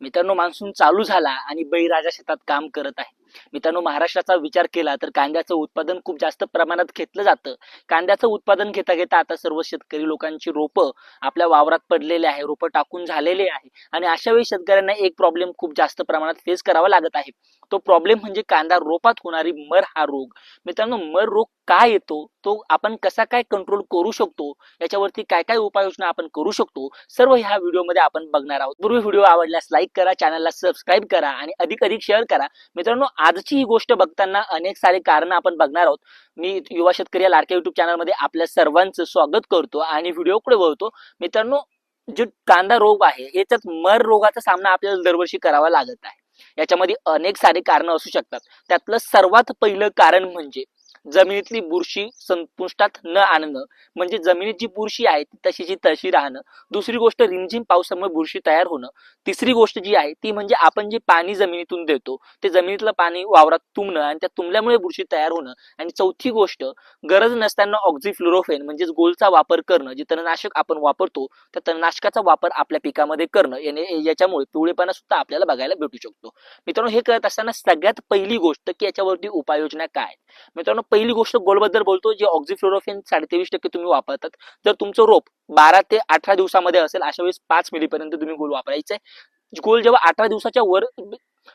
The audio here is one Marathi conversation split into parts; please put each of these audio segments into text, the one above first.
मित्रांनो मान्सून चालू झाला आणि बळीराजा शेतात काम करत आहे. मित्रांनो महाराष्ट्राचा विचार केला तर कांद्याचं उत्पादन खूप जास्त प्रमाणात घेतलं जातं. कांद्याचं उत्पादन घेता घेता आता सर्व शेतकरी लोकांची रोपं आपल्या वावरात पडलेले आहे रोपं टाकून झालेले आहे. आणि अशा वेळी शेतकऱ्यांना एक प्रॉब्लेम खूप जास्त प्रमाणात फेस करावा लागत आहे. तो प्रॉब्लेम म्हणजे कांदा रोपात होणारी मर हा रोग. मित्रांनो मर रोग का येतो तो आपण कसा काय कंट्रोल करू शकतो याच्यावरती काय काय उपाययोजना आपण करू शकतो सर्व ह्या व्हिडिओमध्ये आपण बघणार आहोत. पूर्वी व्हिडिओ आवडल्यास लाईक करा चॅनलला सबस्क्राईब करा आणि अधिक अधिक शेअर करा. मित्रांनो आजची ही गोष्ट बघताना अनेक सारे कारण आपण बघणार आहोत. मी युवा शेतकरी या लाडक्या युट्यूब चॅनलमध्ये आपल्या सर्वांचं स्वागत करतो आणि व्हिडिओकडे वळतो. मित्रांनो जे कांदा रोग आहे याच्यात मर रोगाचा सामना आपल्याला दरवर्षी करावा लागत आहे. याच्यामध्ये अनेक सारे कारण असू शकतात. त्यातलं सर्वात पहिलं कारण म्हणजे जमिनीतली बुरशी संपुष्टात न आणणं म्हणजे जमिनीत जी बुरशी आहे ती तशीची तशी राहणं. दुसरी गोष्ट रिमझिम पावसामुळे बुरशी तयार होणं. तिसरी गोष्ट जी आहे ती म्हणजे आपण जे पाणी जमिनीतून देतो ते जमिनीतलं पाणी वावरात तुंबणं आणि त्या तुंबल्यामुळे बुरशी तयार होणं. आणि चौथी गोष्ट गरज नसताना ऑक्झिफ्लोरोफेन म्हणजेच गोलचा वापर करणं जे तणनाशक आपण वापरतो त्या तणनाशकाचा वापर आपल्या पिकामध्ये करणं याने याच्यामुळे पिवळेपणा सुद्धा आपल्याला बघायला भेटू शकतो. मित्रांनो हे करत असताना सगळ्यात पहिली गोष्ट की याच्यावरती उपाययोजना काय? मित्रांनो पहिली गोष्ट गोलबद्दल बोलतो जे ऑक्झिफ्लोरोफेन साडेतेवीस टक्के तुम्ही वापरतात. जर तुमचं रोप बारा ते अठरा दिवसामध्ये असेल अशा वेळेस पाच मिलीपर्यंत तुम्ही गोल वापरायचं आहे गोल जेव्हा अठरा दिवसाच्या वर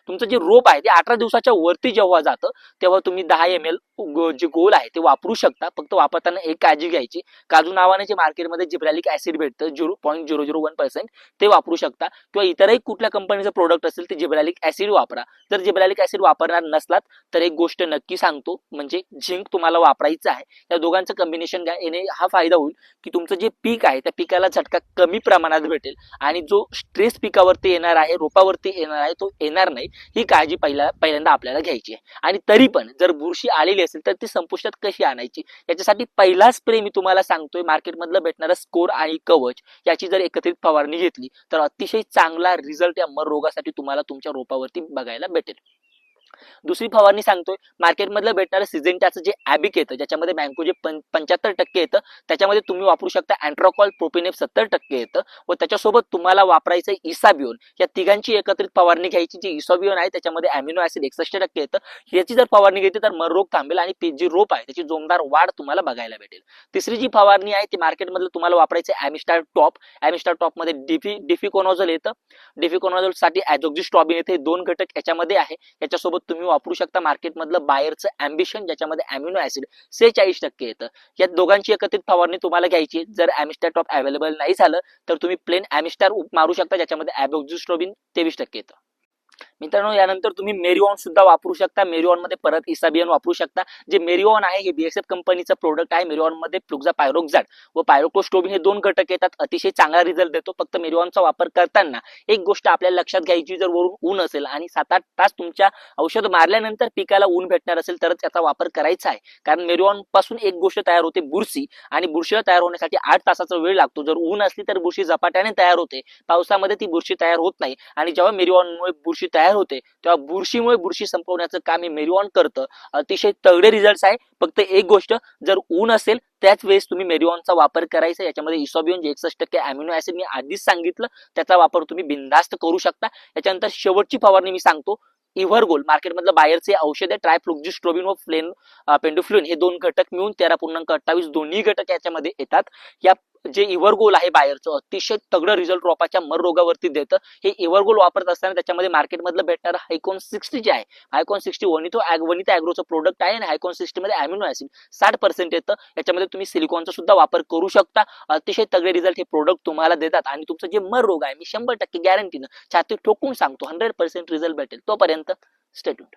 तुमचं जे रोप आहे ते अठरा दिवसाच्या वरती जेव्हा जातं तेव्हा तुम्ही दहा एम एल जे गोल आहे ते वापरू शकता. फक्त वापरताना एक काळजी घ्यायची. काजू नावाने जे मार्केटमध्ये जिब्रॅलिक ऍसिड भेटतं zero point zero zero one percent ते वापरू शकता. किंवा इतरही कुठल्या कंपनीचं प्रोडक्ट असेल ते जिब्रॅलिक ऍसिड वापरा. जर जिब्रॅलिक ऍसिड वापरणार नसलात तर एक गोष्ट नक्की सांगतो म्हणजे झिंक तुम्हाला वापरायचं आहे. त्या दोघांचं कॉम्बिनेशन घ्या. याने हा फायदा होईल की तुमचं जे पीक आहे त्या पिकाला झटका कमी प्रमाणात भेटेल. आणि जो स्ट्रेस पिकावरती येणार आहे रोपावरती येणार आहे तो येणार नाही ही काळजी पहिल्या पहिल्यांदा आपल्याला घ्यायची आहे. आणि तरी पण जर बुरशी आलेली असेल तर ती संपुष्टात कशी आणायची? याच्यासाठी पहिला स्प्रे मी तुम्हाला सांगतोय मार्केटमधलं भेटणारा स्कोर आणि कवच याची जर एकत्रित फवारणी घेतली तर अतिशय चांगला रिझल्ट या मर रोगासाठी तुम्हाला तुमच्या रोपावरती बघायला भेटेल. दुसरी फवारणी सांगतोय मार्केटमधलं भेटणारं सिजेंटाचं जे ॲबिक येतं ज्याच्यामध्ये मँको जे पंच्याहत्तर टक्के येतं त्याच्यामध्ये तुम्ही वापरू शकता अँट्रोकॉल प्रोपिनेप सत्तर टक्के येतं व त्याच्यासोबत तुम्हाला वापरायचं इसाबिओन या तिघांची एकत्रित फवारणी घ्यायची जी इसाबिओन आहे त्याच्यामध्ये अॅमिनो ऍसिड एकसष्ट टक्के येतं. याची जर फवारणी घेतली तर मर रोग थांबेल आणि जी रोप आहे त्याची जोमदार वाढ तुम्हाला बघायला भेटेल. तिसरी जी फवारणी आहे ती मार्केटमधलं तुम्हाला वापरायचं ॲमिस्टार टॉप ॲमिस्टार टॉपमध्ये डिफी डिफिकोनॉझल येतं. डिफिकोनॉझलसाठी ॲझोक्झिस्ट्रॉबिन येते दोन घटक याच्यामध्ये आहे. याच्यासोबत तुम्ही वापरू शकता मार्केटमधलं बायरचं अँबिशन ज्याच्यामध्ये अॅमिनो ऍसिड सेहेचाळीस टक्के येतं. या दोघांची एकत्रित फवारणी तुम्हाला घ्यायची जर ॲमिस्टार टॉप अवेलेबल नाही झालं तर तुम्ही प्लेन ॲमिस्टार मारू शकता ज्याच्यामध्ये ॲबोक्झिस्ट्रोबिन तेवीस टक्के येतं. मित्रांनो यानंतर तुम्ही मेरिऑन सुद्धा वापरू शकता. मेरिऑनमध्ये परत इसाबियन वापरू शकता. जे मेरिऑन आहे हे बीएसएफ कंपनीचं प्रोडक्ट आहे. मेरिऑनमध्ये प्लुक्झा पायरोक्झाड व पायरोक्लोस्टोबिन हे दोन घटक येतात. अतिशय चांगला रिझल्ट देतो. फक्त मेरिऑनचा वापर करताना एक गोष्ट आपल्याला लक्षात घ्यायची जर वरून ऊन असेल आणि सात आठ तास तुमच्या औषध मारल्यानंतर पिकाला ऊन भेटणार असेल तरच याचा वापर करायचा आहे. कारण मेरिऑनपासून एक गोष्ट तयार होते बुरशी. आणि बुरशी तयार होण्यासाठी आठ तासाचा वेळ लागतो. जर ऊन असली तर बुरशी झपाट्याने तयार होते. पावसामध्ये ती बुरशी तयार होत नाही. आणि जेव्हा मेरिऑनमुळे बुरशी तयार होते तेव्हा बुरशीमुळे बुरशी संपवण्याचं काम हे मेरिओन करतं. अतिशय तगडे रिझल्ट आहे. फक्त एक गोष्ट जर ऊन असेल त्याच वेळेस तुम्ही मेरिओनचा वापर करायचा. याच्यामध्ये इसोबियन जे एकसष्ट टक्के अमिनो ऍसिड मी आधीच सांगितलं त्याचा वापर तुम्ही बिंदास्त करू शकता. याच्यानंतर शेवटची फवारणी मी सांगतो इव्हरगोल मार्केटमधलं बाहेरचे औषध आहे ट्रायफ्लुक्झिस्ट्रोबिन व फ्लेन पेंडोफ्लुइन हे दोन घटक मिळून तेरा पूर्णांक अठ्ठावीस दोन्ही घटक याच्यामध्ये येतात. या जे इव्हरगोल आहे बाहेरचं अतिशय तगडं रिझल्ट रोपाच्या मर रोगावरती देतं. हे इव्हरगोल वापरत असताना त्याच्यामध्ये मार्केटमधलं भेटणारं हायकॉन सिक्स्टी जे आहे हायकॉन सिक्स्टी वनितो वनिता अॅग्रोचं प्रोडक्ट आहे आणि हायकॉन सिक्स्टी मध्ये अॅमिनो ऍसिड साठ पर्सेंट येतं. याच्यामध्ये तुम्ही सिलिकॉनचा सुद्धा वापर करू शकता. अतिशय तगडे रिझल्ट हे प्रोडक्ट तुम्हाला देतात आणि तुमचं जे मर रोग आहे मी शंभर टक्के गॅरंटीनं छाती ठोकून सांगतो हंड्रेड पर्सेंट रिझल्ट भेटेल. तोपर्यंत स्टेटमेंट